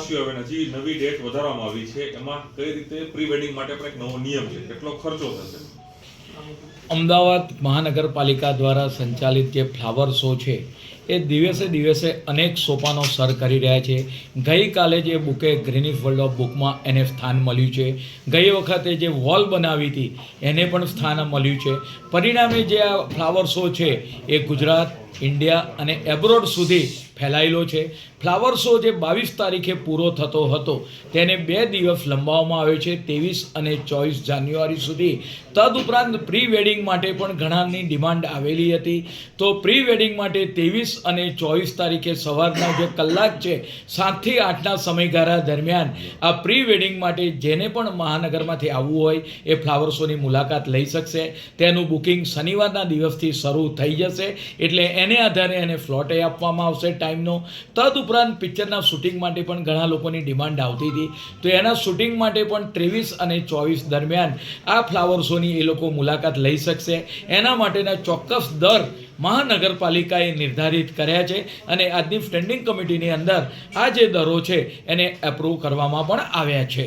પ્રવાસીઓ હવે હજી નવી ડેટ વધારવામાં આવી છે. એમાં કઈ રીતે પ્રી વેડિંગ માટે પણ એક નવો નિયમ છે? કેટલો ખર્ચો થશે? અમદાવાદ મહાનગરપાલિકા દ્વારા સંચાલિત જે ફ્લાવર શો છે, એ દિવસે દિવસે અનેક સોપાનો સર કરી રહ્યા છે. ગઈકાલે જે બુકે ગ્રીનિફ વર્લ્ડ ઓફ બુકમાં એને સ્થાન મળ્યું છે. ગઈ વખતે જે વોલ બનાવી હતી, એને પણ સ્થાન મળ્યું છે. પરિણામે જે આ ફ્લાવર શો છે, એ ગુજરાત ઇન્ડિયા અને એબ્રોડ સુધી ફેલાયેલો છે. ફ્લાવર શો જે બાવીસ તારીખે પૂરો થતો હતો, તેને બે દિવસ લંબાવવામાં આવ્યો છે. ત્રેવીસ અને ચોવીસ જાન્યુઆરી સુધી તદુપરાંત પ્રી વેડિંગ માટે પણ ઘણાની ડિમાન્ડ આવેલી હતી. તો પ્રી વેડિંગ માટે ત્રેવીસ અને ચોવીસ તારીખે સવારના જે કલાક છે, સાતથી આઠના સમયગાળા દરમિયાન આ પ્રી વેડિંગ માટે જેને પણ મહાનગરમાંથી આવવું હોય, એ ફ્લાવર શોની મુલાકાત લઈ શકશે. તેનું બુકિંગ શનિવારના દિવસથી શરૂ થઈ જશે. એટલે એને આધારે એને ફ્લોટે આપવામાં આવશે. ટાઈમનો તદુપરાંત પિક્ચરના શૂટિંગ માટે પણ ઘણા લોકોની ડિમાન્ડ આવતી હતી. તો એના શૂટિંગ માટે પણ ત્રેવીસ અને ચોવીસ દરમિયાન આ ફ્લાવર શોની એ લોકો મુલાકાત લઈ શકશે. એના માટેના ચોક્કસ દર મહાનગરપાલિકાએ નિર્ધારિત કર્યા છે અને આજની સ્ટેન્ડિંગ કમિટીની અંદર આ જે દરો છે એને એપ્રૂવ કરવામાં પણ આવ્યા છે.